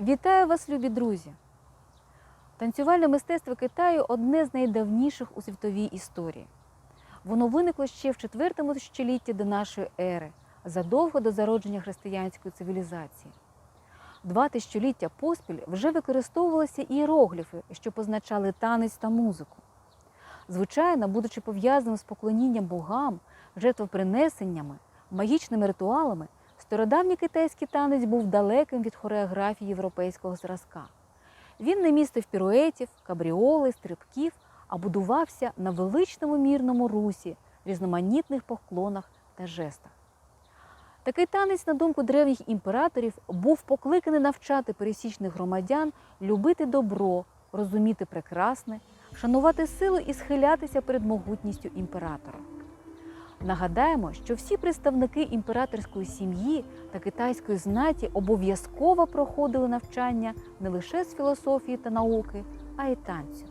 Вітаю вас, любі друзі! Танцювальне мистецтво Китаю одне з найдавніших у світовій історії. Воно виникло ще в IV столітті до нашої ери, задовго до зародження християнської цивілізації. Два тисячоліття поспіль вже використовувалися ієрогліфи, що позначали танець та музику. Звичайно, будучи пов'язаним з поклонінням богам, жертвопринесеннями, магічними ритуалами, стародавній китайський танець був далеким від хореографії європейського зразка. Він не містив піруетів, кабріоли, стрибків, а будувався на величному мірному русі, різноманітних поклонах та жестах. Такий танець, на думку древніх імператорів, був покликаний навчати пересічних громадян любити добро, розуміти прекрасне, шанувати силу і схилятися перед могутністю імператора. Нагадаємо, що всі представники імператорської сім'ї та китайської знаті обов'язково проходили навчання не лише з філософії та науки, а й танцю.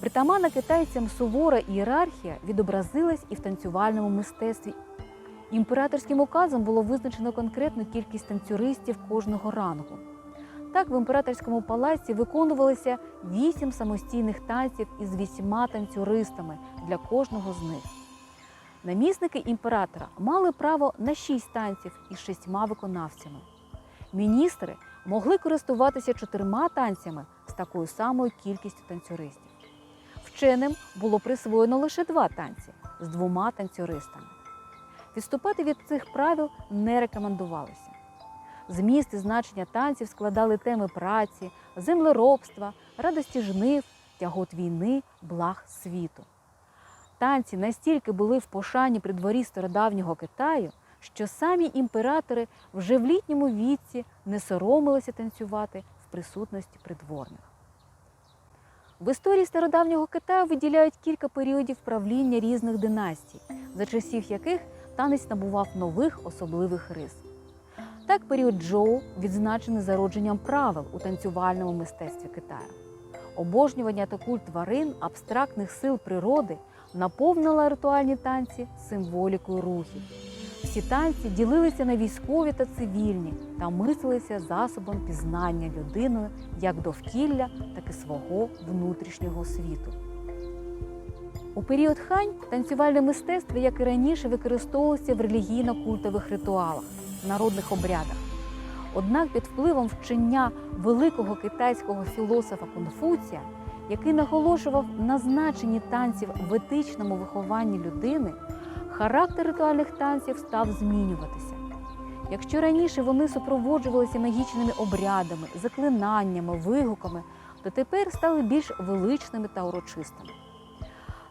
Притаманна китайцям сувора ієрархія відобразилась і в танцювальному мистецтві. Імператорським указом було визначено конкретну кількість танцюристів кожного рангу. Так, в імператорському палаці виконувалося вісім самостійних танців із вісьма танцюристами для кожного з них. Намісники імператора мали право на шість танців із шістьма виконавцями. Міністри могли користуватися чотирма танцями з такою самою кількістю танцюристів. Вченим було присвоєно лише два танці з двома танцюристами. Відступати від цих правил не рекомендувалося. Зміст і значення танців складали теми праці, землеробства, радості жнив, тягот війни, благ світу. Танці настільки були в пошані при дворі стародавнього Китаю, що самі імператори вже в літньому віці не соромилися танцювати в присутності придворних. В історії стародавнього Китаю виділяють кілька періодів правління різних династій, за часів яких танець набував нових особливих рис. Так, період Джоу відзначений зародженням правил у танцювальному мистецтві Китаю. Обожнювання та культ тварин, абстрактних сил природи наповнила ритуальні танці символікою рухів. Всі танці ділилися на військові та цивільні та мислилися засобом пізнання людиною як довкілля, так і свого внутрішнього світу. У період хань танцювальне мистецтво, як і раніше, використовувалося в релігійно-культових ритуалах, народних обрядах. Однак під впливом вчення великого китайського філософа Конфуція, який наголошував на значенні танців в етичному вихованні людини, характер ритуальних танців став змінюватися. Якщо раніше вони супроводжувалися магічними обрядами, заклинаннями, вигуками, то тепер стали більш величними та урочистими.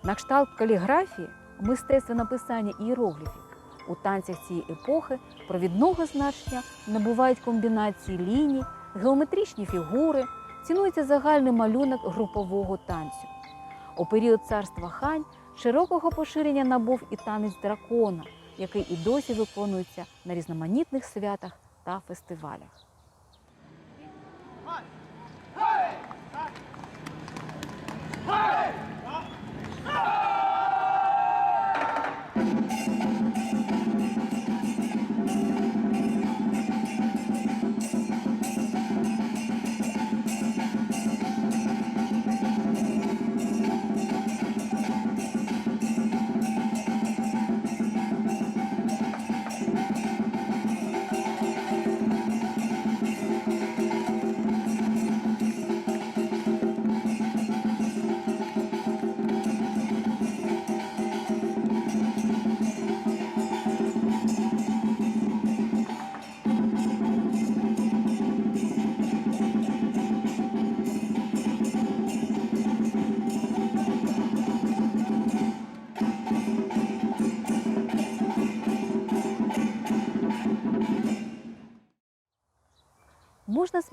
На кшталт каліграфії, мистецтва написання ієрогліфів, у танцях цієї епохи провідного значення набувають комбінації ліній, геометричні фігури, цінується загальний малюнок групового танцю. У період царства хань широкого поширення набув і танець дракона, який і досі виконується на різноманітних святах та фестивалях. Можна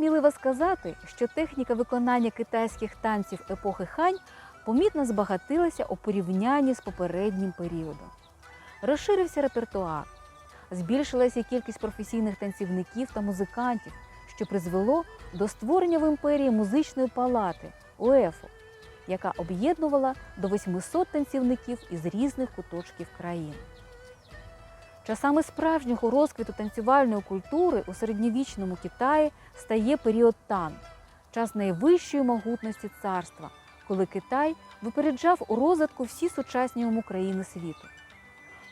сміливо сказати, що техніка виконання китайських танців епохи хань помітно збагатилася у порівнянні з попереднім періодом. Розширився репертуар, збільшилася кількість професійних танцівників та музикантів, що призвело до створення в імперії музичної палати УЕФу, яка об'єднувала до 800 танцівників із різних куточків країни. Часами справжнього розквіту танцювальної культури у середньовічному Китаї стає період Тан, час найвищої могутності царства, коли Китай випереджав у розвитку всі сучасні йому країни світу.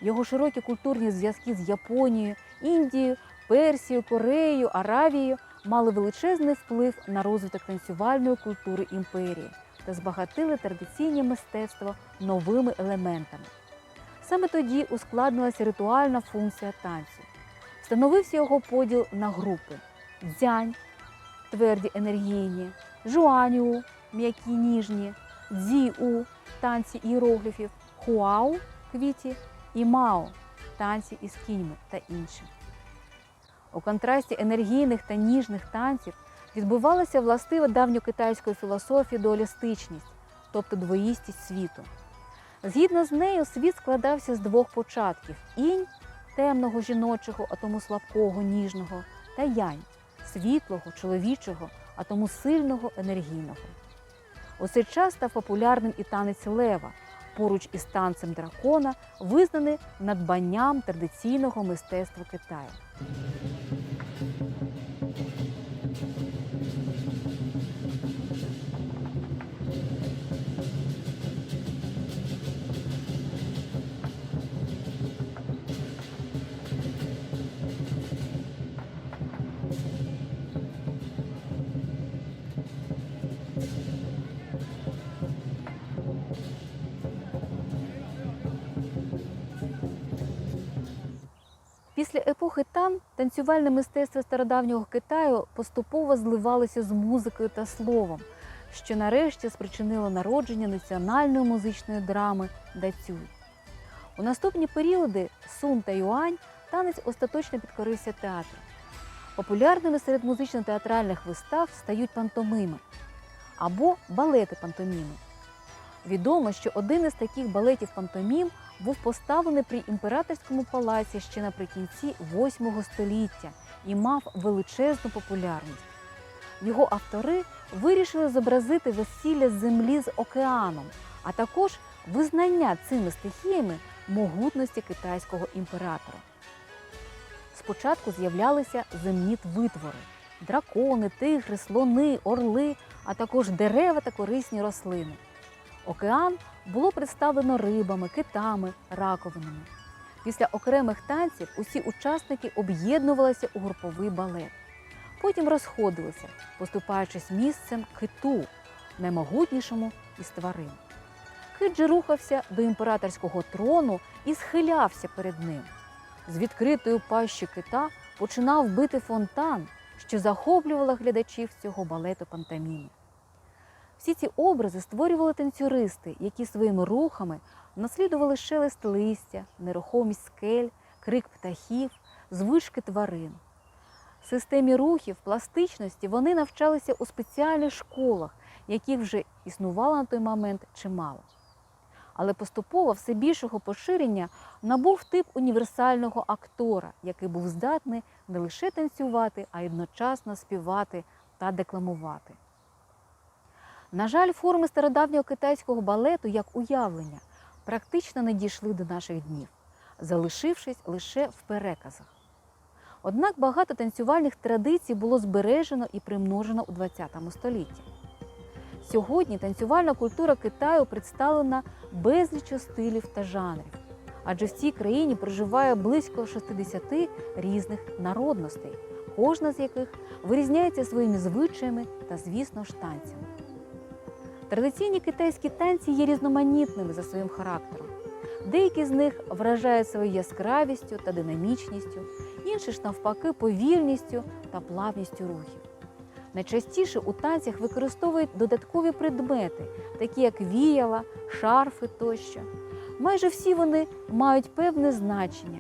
Його широкі культурні зв'язки з Японією, Індією, Персією, Кореєю, Аравією мали величезний вплив на розвиток танцювальної культури імперії та збагатили традиційні мистецтво новими елементами. Саме тоді ускладнилася ритуальна функція танцю. Встановився його поділ на групи: дзянь тверді енергійні, жуаню м'які ніжні, дзіу танці іерогліфів, хуау квіті і мао танці із кіньми та інші. У контрасті енергійних та ніжних танців відбувалася властива давньокитайської філософії дуалістичність, тобто двоїстість світу. Згідно з нею, світ складався з двох початків: інь темного жіночого, а тому слабкого, ніжного, та янь світлого, чоловічого, а тому сильного, енергійного. У цей час став популярним і танець лева, поруч із танцем дракона, визнаний надбанням традиційного мистецтва Китаю. Після епохи Тан танцювальне мистецтво стародавнього Китаю поступово зливалося з музикою та словом, що нарешті спричинило народження національної музичної драми Дацюй. У наступні періоди Сун та Юань танець остаточно підкорився театру. Популярними серед музично-театральних вистав стають пантомими або балети пантоміми. Відомо, що один із таких балетів пантомім був поставлений при імператорському палаці ще наприкінці VIII століття і мав величезну популярність. Його автори вирішили зобразити весілля землі з океаном, а також визнання цими стихіями могутності китайського імператора. Спочатку з'являлися земні витвори дракони, тигри, слони, орли, а також дерева та корисні рослини. Океан було представлено рибами, китами, раковинами. Після окремих танців усі учасники об'єднувалися у груповий балет. Потім розходилися, поступаючись місцем киту, наймогутнішому із тварин. Кит же рухався до імператорського трону і схилявся перед ним. З відкритої пащі кита починав бити фонтан, що захоплювала глядачів цього балету пантоміми. Всі ці образи створювали танцюристи, які своїми рухами наслідували шелест листя, нерухомість скель, крик птахів, звички тварин. Системі рухів, пластичності вони навчалися у спеціальних школах, яких вже існувало на той момент чимало. Але поступово все більшого поширення набув тип універсального актора, який був здатний не лише танцювати, а й одночасно співати та декламувати. На жаль, форми стародавнього китайського балету як уявлення практично не дійшли до наших днів, залишившись лише в переказах. Однак багато танцювальних традицій було збережено і примножено у ХХ столітті. Сьогодні танцювальна культура Китаю представлена безліччю стилів та жанрів, адже в цій країні проживає близько 60 різних народностей, кожна з яких вирізняється своїми звичаями та, звісно ж, танцями. Традиційні китайські танці є різноманітними за своїм характером. Деякі з них вражають своєю яскравістю та динамічністю, інші ж навпаки повільністю та плавністю рухів. Найчастіше у танцях використовують додаткові предмети, такі як віяла, шарфи тощо. Майже всі вони мають певне значення.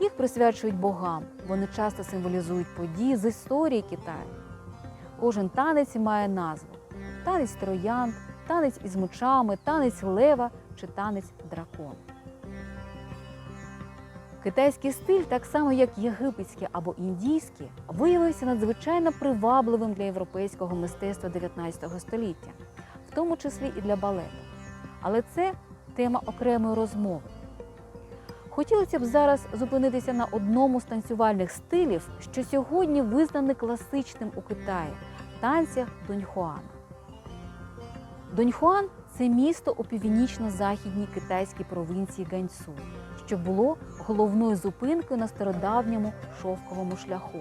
Їх присвячують богам. Вони часто символізують події з історії Китаю. Кожен танець має назву: танець троянд, танець із мечами, танець лева чи танець дракона. Китайський стиль, так само як єгипетський або індійський, виявився надзвичайно привабливим для європейського мистецтва 19 століття, в тому числі і для балету. Але це тема окремої розмови. Хотілося б зараз зупинитися на одному з танцювальних стилів, що сьогодні визнаний класичним у Китаї танцях Дуньхуана. Дуньхуан це місто у північно-західній китайській провінції Ганьцу, що було головною зупинкою на стародавньому шовковому шляху,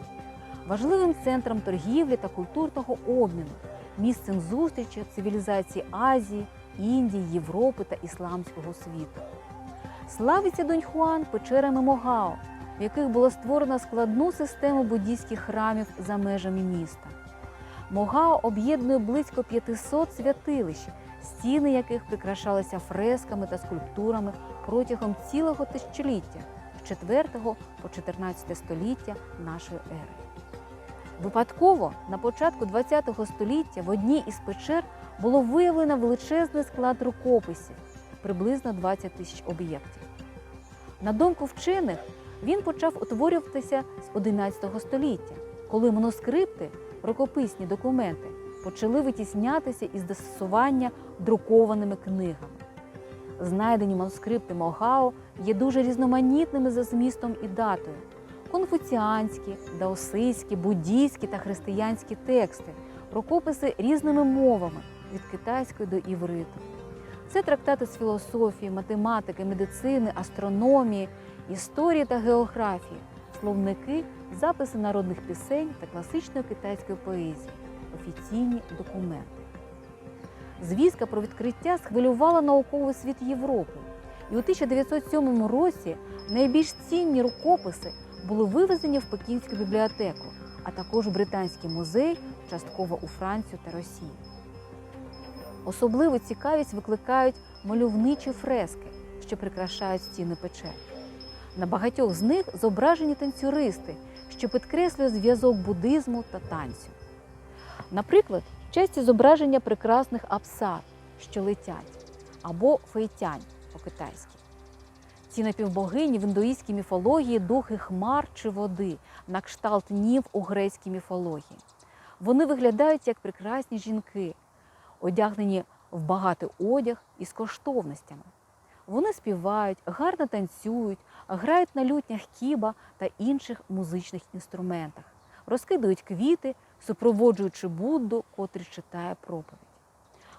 важливим центром торгівлі та культурного обміну, місцем зустрічі цивілізації Азії, Індії, Європи та ісламського світу. Славиться Дуньхуан печерами Могао, в яких було створено складну систему буддійських храмів за межами міста. Могао об'єднує близько 500 святилищ, стіни яких прикрашалися фресками та скульптурами протягом цілого тисячоліття з 4 по 14 століття нашої ери. Випадково на початку ХХ століття в одній із печер було виявлено величезний склад рукописів, приблизно 20 тисяч об'єктів. На думку вчених, він почав утворюватися з 11 століття, коли манускрипти, рукописні документи, почали витіснятися із застосування друкованими книгами. Знайдені манускрипти Могао є дуже різноманітними за змістом і датою. Конфуціанські, даосистські, буддійські та християнські тексти, рукописи різними мовами від китайської до івриту. Це трактати з філософії, математики, медицини, астрономії, історії та географії, словники, записи народних пісень та класичної китайської поезії, офіційні документи. Звістка про відкриття схвилювала науковий світ Європи, і у 1907 році найбільш цінні рукописи були вивезені в Пекінську бібліотеку, а також Британський музей, частково у Францію та Росію. Особливу цікавість викликають мальовничі фрески, що прикрашають стіни печер. На багатьох з них зображені танцюристи, що підкреслює зв'язок буддизму та танцю. Наприклад, часті зображення прекрасних апсар, що летять, або фейтянь по-китайськи. Ці напівбогині в індуїзькій міфології духи хмар чи води, на кшталт нів у грецькій міфології. Вони виглядають як прекрасні жінки, одягнені в багатий одяг із коштовностями. Вони співають, гарно танцюють, грають на лютнях кіба та інших музичних інструментах, розкидують квіти, супроводжуючи Будду, котрий читає проповідь.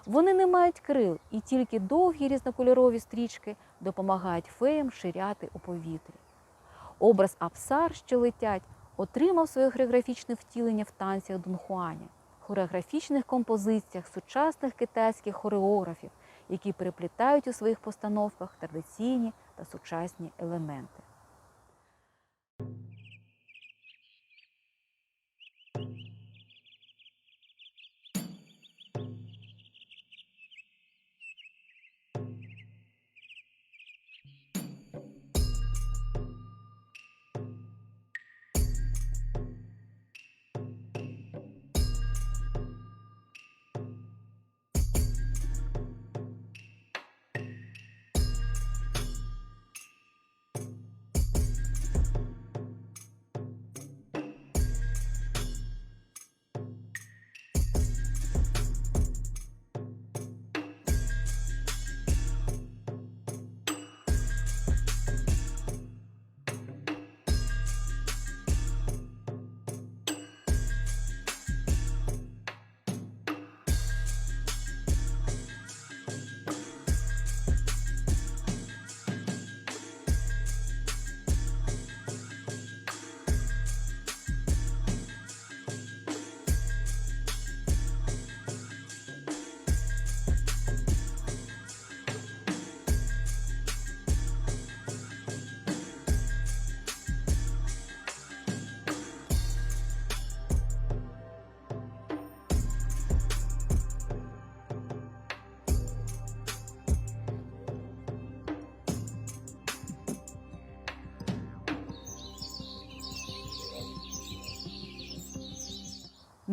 Вони не мають крил, і тільки довгі різнокольорові стрічки допомагають феям ширяти у повітрі. Образ Апсар, що летять, отримав своє хореографічне втілення в танцях Дунхуані, хореографічних композиціях сучасних китайських хореографів, які переплітають у своїх постановках традиційні та сучасні елементи.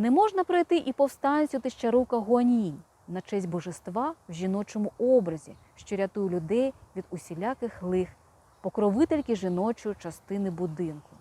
Не можна пройти і повстанцю Тищарука Гуаній на честь божества в жіночому образі, що рятує людей від усіляких лих, покровительки жіночої частини будинку.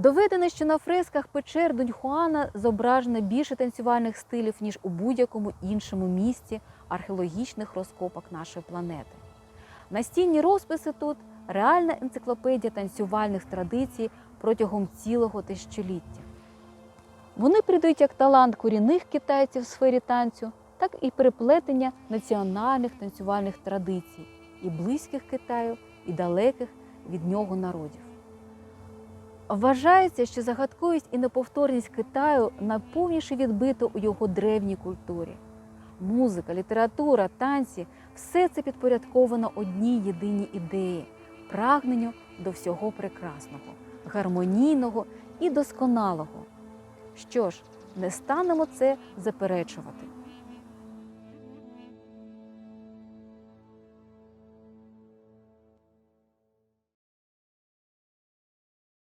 Доведено, що на фресках печер Дуньхуана зображено більше танцювальних стилів, ніж у будь-якому іншому місці археологічних розкопок нашої планети. Настінні розписи тут реальна енциклопедія танцювальних традицій протягом цілого тисячоліття. Вони придають як талант корінних китайців в сфері танцю, так і переплетення національних танцювальних традицій і близьких Китаю, і далеких від нього народів. Вважається, що загадковість і неповторність Китаю найповніше відбито у його древній культурі. Музика, література, танці все це підпорядковано одній єдиній ідеї прагненню до всього прекрасного, гармонійного і досконалого. Що ж, не станемо це заперечувати.